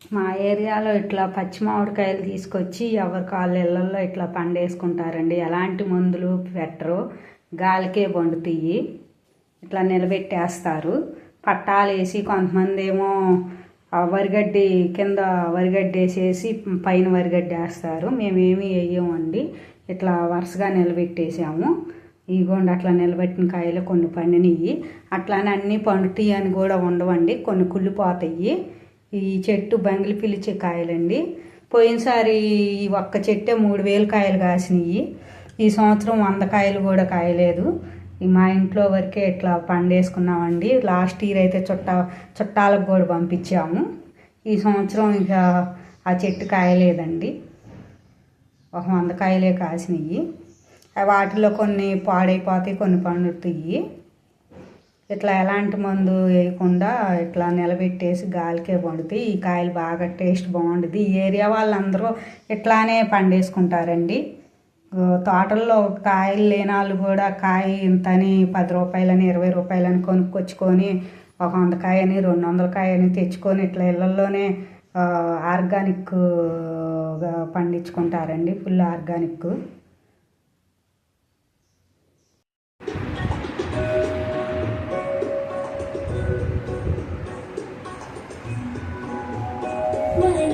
మా ఏరియాలో ఇట్లా పచ్చి మామిడికాయలు తీసుకొచ్చి ఎవరి కాళ్ళ ఇళ్ళల్లో ఇట్లా పండేసుకుంటారండి. ఎలాంటి మందులు పెట్టరు. గాలికే పండుతాయి ఇట్లా నిలబెట్టేస్తారు. పట్టాలు వేసి కొంతమంది ఏమో వరిగడ్డి కింద వరిగడ్డి వేసేసి పైన వరిగడ్డి వేస్తారు మేమేమి వేయమండి. ఇట్లా వరుసగా నిలబెట్టేసాము. ఇగోండి అట్లా నిలబెట్టిన కాయలు కొన్ని పండినవి అట్లానే అన్నీ పండుతాయి అని కూడా ఉండవండి. కొన్ని కుళ్ళిపోతాయి. ఈ చెట్టు బంగిలి పిలిచే కాయలండి. పోయినసారి ఈ ఒక్క చెట్టే మూడు వేలు కాయలు కాసినాయి ఈ సంవత్సరం వంద కాయలు కూడా కాయలేదు. మా ఇంట్లో వరకే ఇట్లా పండేసుకున్నామండి. లాస్ట్ ఇయర్ అయితే చుట్ట చుట్టాలకు కూడా పంపించాము. ఈ సంవత్సరం ఇక ఆ చెట్టు కాయలేదండి. ఒక వంద కాయలే కాసినాయి వాటిలో కొన్ని పాడైపోతాయి కొన్ని పండుతాయి. ఇట్లా ఎలాంటి మందు వేయకుండా ఇట్లా నిలబెట్టేసి గాలికే పండుతాయి ఈ కాయలు బాగా టేస్ట్ బాగుంటుంది ఈ ఏరియా వాళ్ళందరూ ఇట్లానే పండేసుకుంటారండి. తోటల్లో కాయలు లేని వాళ్ళు కూడా కాయ ఇంతని పది రూపాయలని ఇరవై రూపాయలని కొనుక్కొచ్చుకొని ఒక వంద కాయని రెండు వందల కాయని తెచ్చుకొని ఇట్లా ఇళ్ళల్లోనే ఆర్గానిక్ పండించుకుంటారండి. Full organic. My